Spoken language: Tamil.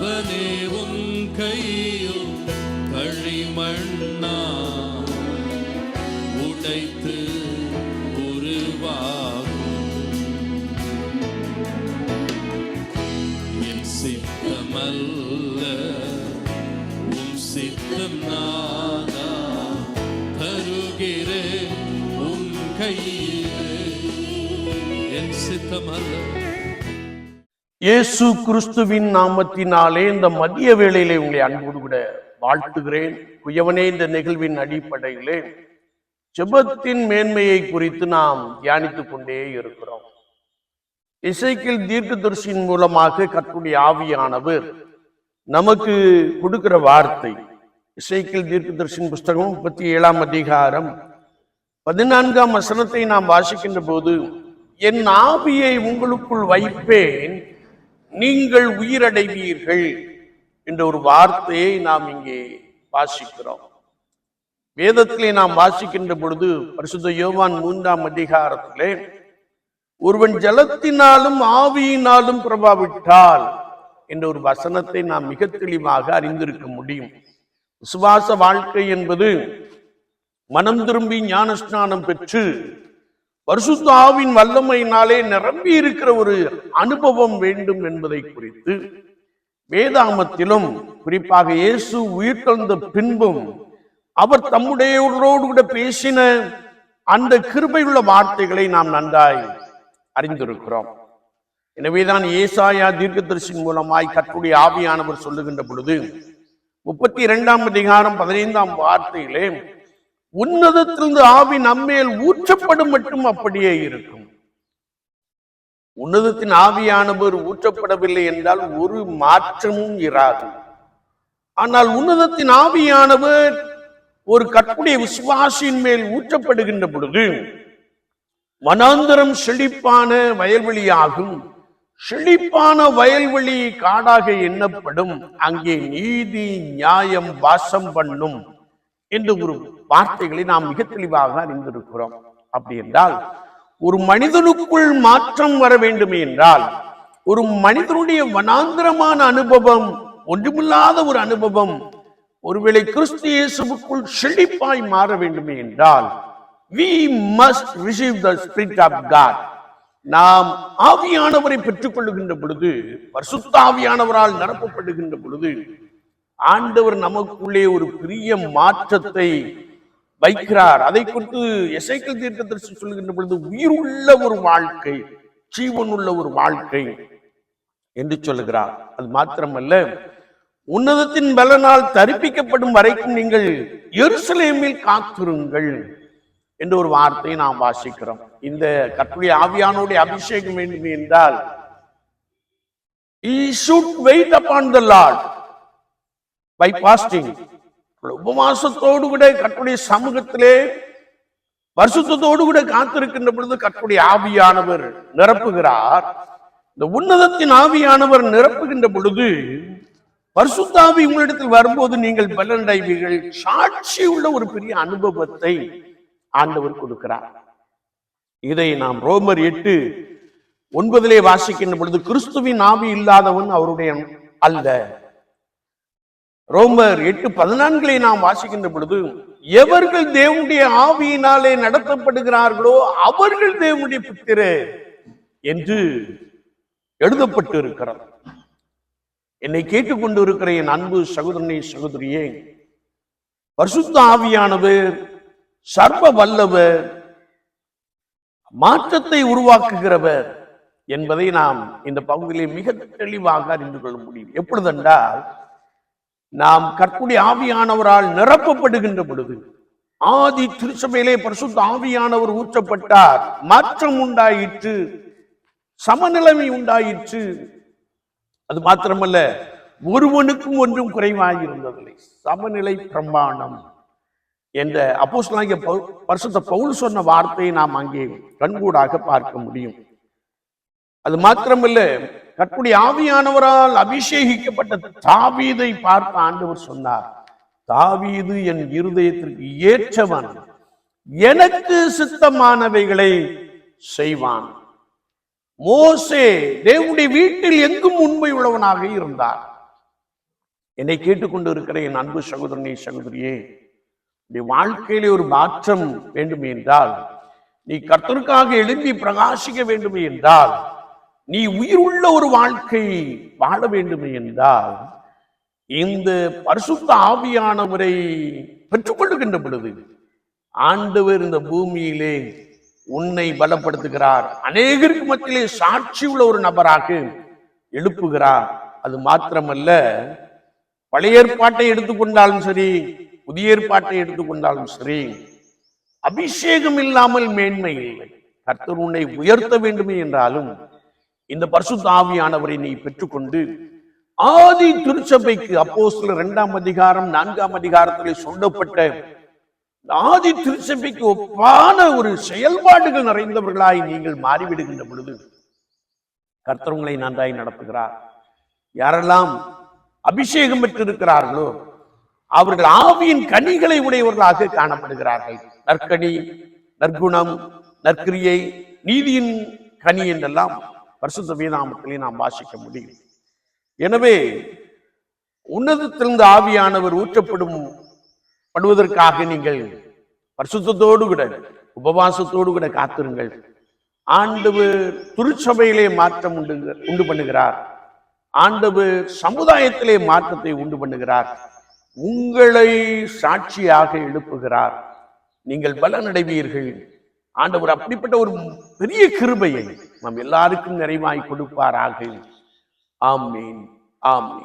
அவனே உன் கையில் களிமண்ணா. உடைத்து உருவாகும். என் சித்தமல்ல உன் சித்தம் நாதா. தருகிறேன் உன் கையில். என் சித்தமல்ல. இயேசு கிறிஸ்துவின் நாமத்தினாலே இந்த மதிய வேளையிலே உங்களை அன்போடு கூட வாழ்த்துகிறேன். குயவனே இந்த நிகழ்வின் அடிப்படையிலே ஜெபத்தின் மேன்மையை குறித்து நாம் தியானித்துக் கொண்டே இருக்கிறோம். இசைக்கில் தீர்க்கதரிசியின் மூலமாக கற்றுடைய ஆவியானவர் நமக்கு கொடுக்கிற வார்த்தை. இசைக்கில் தீர்க்கதரிசியின் புஸ்தகம் முப்பத்தி ஏழாம் அதிகாரம் பதினான்காம் வசனத்தை நாம் வாசிக்கின்ற போது என் ஆவியை உங்களுக்குள் வைப்பேன் நீங்கள் உயிரடைவீர்கள் என்ற ஒரு வார்த்தையை நாம் இங்கே வாசிக்கிறோம். வேதத்திலே நாம் வாசிக்கின்ற பொழுது பரிசுத்த யோவான் மூன்றாம் அதிகாரத்திலே ஒருவன் ஜலத்தினாலும் ஆவியினாலும் பிரபாவிட்டால் என்ற ஒரு வசனத்தை நாம் மிக தெளிவாக அறிந்திருக்க முடியும். விசுவாச வாழ்க்கை என்பது மனம் திரும்பி ஞானஸ்நானம் பெற்று பரிசுத்தாவின் வல்லமையினாலே நிரம்பி இருக்கிற ஒரு அனுபவம் வேண்டும் என்பதை குறித்து வேதாமத்திலும் குறிப்பாக இயேசு உயிர்த்தெழுந்த பின்பும் அவர் தம்முடையவர்களோடு கூட பேசின அந்த கிருபையுள்ள வார்த்தைகளை நாம் நன்றாய் அறிந்திருக்கிறோம். எனவேதான் ஏசாயா தீர்க்கதரிசின் மூலமாய் கற்றுடைய ஆவியானவர் சொல்லுகின்ற பொழுது முப்பத்தி இரண்டாம் அதிகாரம் பதினைந்தாம் வார்த்தையிலே உன்னதத்திலிருந்து ஆவி நம்மேல் ஊற்றப்படும் மட்டும் அப்படியே இருக்கும். உன்னதத்தின் ஆவியானவர் ஊற்றப்படவில்லை என்றால் ஒரு மாற்றமும் இராது. ஆனால் உன்னதத்தின் ஆவியானவர் ஒரு கற்புடைய விசுவாசியின் மேல் ஊற்றப்படுகின்ற பொழுது வனாந்தரம் செழிப்பான வயல்வெளியாகும். செழிப்பான வயல்வெளி காடாக எண்ணப்படும். அங்கே நீதி நியாயம் வாசம் பண்ணும். என்று ஒரு வார்த்தைகளை நாம் மிக தெளிவாக அறிந்திருக்கிறோம். அப்படி என்றால் ஒரு மனிதனுக்குள் மாற்றம் வர வேண்டுமே என்றால் ஒரு மனிதனுடைய வனாந்திரமான அனுபவம் ஒன்றுமில்லாத ஒரு அனுபவம் ஒருவேளை கிறிஸ்து இயேசுவுக்குள் செழிப்பாய் மாற வேண்டுமே என்றால் we must receive the spirit of God நாம் ஆவியானவரை பெற்றுக் கொள்ளுகின்ற பொழுது பரிசுத்த ஆவியானவரால் நிரப்பப்படுகின்ற பொழுது ஆண்டவர் நமக்குள்ளே ஒரு பெரிய மாற்றத்தை வைக்கிறார். அதை குறித்து எசைக்கல் தீர்க்கதரிசி சொல்கின்ற பொழுது உயிர் உள்ள ஒரு வாழ்க்கை ஜீவன் உள்ள ஒரு வாழ்க்கை என்று சொல்லுகிறார். அது மாத்திரமல்ல உன்னதத்தின் பலனால் தரிப்பிக்கப்படும் வரைக்கும் நீங்கள் எருசலேமில் காத்திருங்கள் என்ற ஒரு வார்த்தையை நாம் வாசிக்கிறோம். இந்த கற்புடைய ஆவியானுடைய அபிஷேகம் வேண்டும் என்றால் we should wait upon the Lord by fasting உபவாசத்தோடு கூட கற்றுடைய சமூகத்திலே வருஷத்தோடு கூட காத்திருக்கின்ற பொழுது கற்றுடைய ஆவியானவர் நிரப்புகிறார். இந்த உன்னதத்தின் ஆவியானவர் நிரப்புகின்ற பொழுது பரிசுத்தாவி உங்களிடத்தில் வரும்போது நீங்கள் பலனடைவீர்கள். சாட்சி உள்ள ஒரு பெரிய அனுபவத்தை ஆண்டவர் கொடுக்கிறார். இதை நாம் ரோமர் எட்டு ஒன்பதிலே வாசிக்கின்ற பொழுது கிறிஸ்துவின் ஆவி இல்லாதவன் அவருடைய அல்ல. ரோமர் எட்டு பதினான்களை நாம் வாசிக்கின்ற பொழுது எவர்கள் தேவனுடைய ஆவியினாலே நடத்தப்படுகிறார்களோ அவர்கள் தேவனுடைய புத்திரே என்று எழுதப்பட்டு இருக்கிறார் என்னை கேட்டுக்கொண்டு இருக்கிற என் அன்பு சகோதரனை சகோதரியே பரிசுத்த ஆவியானவர் சர்வ வல்லவர் மாற்றத்தை உருவாக்குகிறவர் என்பதை நாம் இந்த பகுதியிலே மிக தெளிவாக அறிந்து கொள்ள முடியும். எப்பொழுதென்றால் நாம் கற்புடைய ஆவியானவரால் நிரப்பப்படுகின்ற பொழுது ஆதி திருச்சபையிலே பரிசுத்த ஆவியானவர் ஊற்றப்பட்டார். மாற்றம் உண்டாயிற்று. சமநிலைமை உண்டாயிற்று. அது மாத்திரமல்ல ஒருவனுக்கும் ஒன்றும் குறைவாயிருந்ததில்லை. சமநிலை பிரமாணம் என்ற அப்போஸ்தலனாகிய பரிசுத்த பவுல் சொன்ன வார்த்தையை நாம் அங்கே கண்கூடாக பார்க்க முடியும். அது மாத்திரமல்ல கற்புடைய ஆவியானவரால் அபிஷேகிக்கப்பட்ட தாவீதை பார்த்து ஆண்டவர் சொன்னார். தாவீது என் இருதயத்திற்கு ஏற்றவன். எனக்கு சித்தமானவைகளை செய்வான். மோசே தேவனுடைய வீட்டில் எங்கும் உண்மை உள்ளவனாக இருந்தார். என்னை கேட்டுக்கொண்டு இருக்கிற என் அன்பு சகோதரனே சகோதரியே நீ வாழ்க்கையிலே ஒரு மாற்றம் வேண்டும் என்றால் நீ கர்த்தருக்காக எழுப்பி பிரகாசிக்க வேண்டும் என்றால் நீ உயிருள்ள ஒரு வாழ்க்கை வாழ வேண்டும் என்றால் இந்த பரிசுத்த ஆவியானவரை பெற்றுக்கொள்ளுகின்ற பொழுது ஆண்டவர் இந்த பூமியிலே உன்னை பலப்படுத்துகிறார். அநேகருக்கு மத்தியிலே சாட்சி உள்ள ஒரு நபராக எழுப்புகிறார். அது மாத்திரமல்ல பழைய ஏற்பாட்டை எடுத்துக்கொண்டாலும் சரி புதிய ஏற்பாட்டை எடுத்துக்கொண்டாலும் சரி அபிஷேகம் இல்லாமல் மேன்மை இல்லை. கர்த்தர் உன்னை உயர்த்த வேண்டுமே என்றாலும் இந்த பரிசுத்த ஆவியானவரை நீ பெற்றுக்கொண்டு ஆதி திருச்சபைக்கு அப்போ சில இரண்டாம் அதிகாரம் நான்காம் அதிகாரத்திலே சொல்லப்பட்ட ஆதி திருச்சபைக்கு ஒப்பான ஒரு செயல்பாடுகள் நிறைந்தவர்களாய் நீங்கள் மாறிவிடுகின்ற பொழுது கர்த்தவங்களை நன்றாய் நடத்துகிறார். யாரெல்லாம் அபிஷேகம் பெற்றிருக்கிறார்களோ அவர்கள் ஆவியின் கனிகளை உடையவர்களாக காணப்படுகிறார்கள். நற்கனி நற்குணம் நற்கிரியை நீதியின் கனி என்றெல்லாம் பரிசுத்த வீணாமத்திலே நாம் வாசிக்க முடியும். எனவே உன்னதத்திலிருந்து ஆவியானவர் ஊற்றப்படும் படுவதற்காக நீங்கள் பரிசுத்தோடு கூட உபவாசத்தோடு கூட காத்திருங்கள். ஆண்டவர் திருச்சபையிலே மாற்றம் உண்டு உண்டு பண்ணுகிறார். ஆண்டவர் சமுதாயத்திலே மாற்றத்தை உண்டு பண்ணுகிறார். உங்களை சாட்சியாக எழுப்புகிறார். நீங்கள் பலனடைவீர்கள். ஆண்டவர் அப்படிப்பட்ட ஒரு பெரிய கிருபையை நம் எல்லாருக்கும் நிறைவாய் கொடுப்பாராக. ஆமீன். ஆமீன்.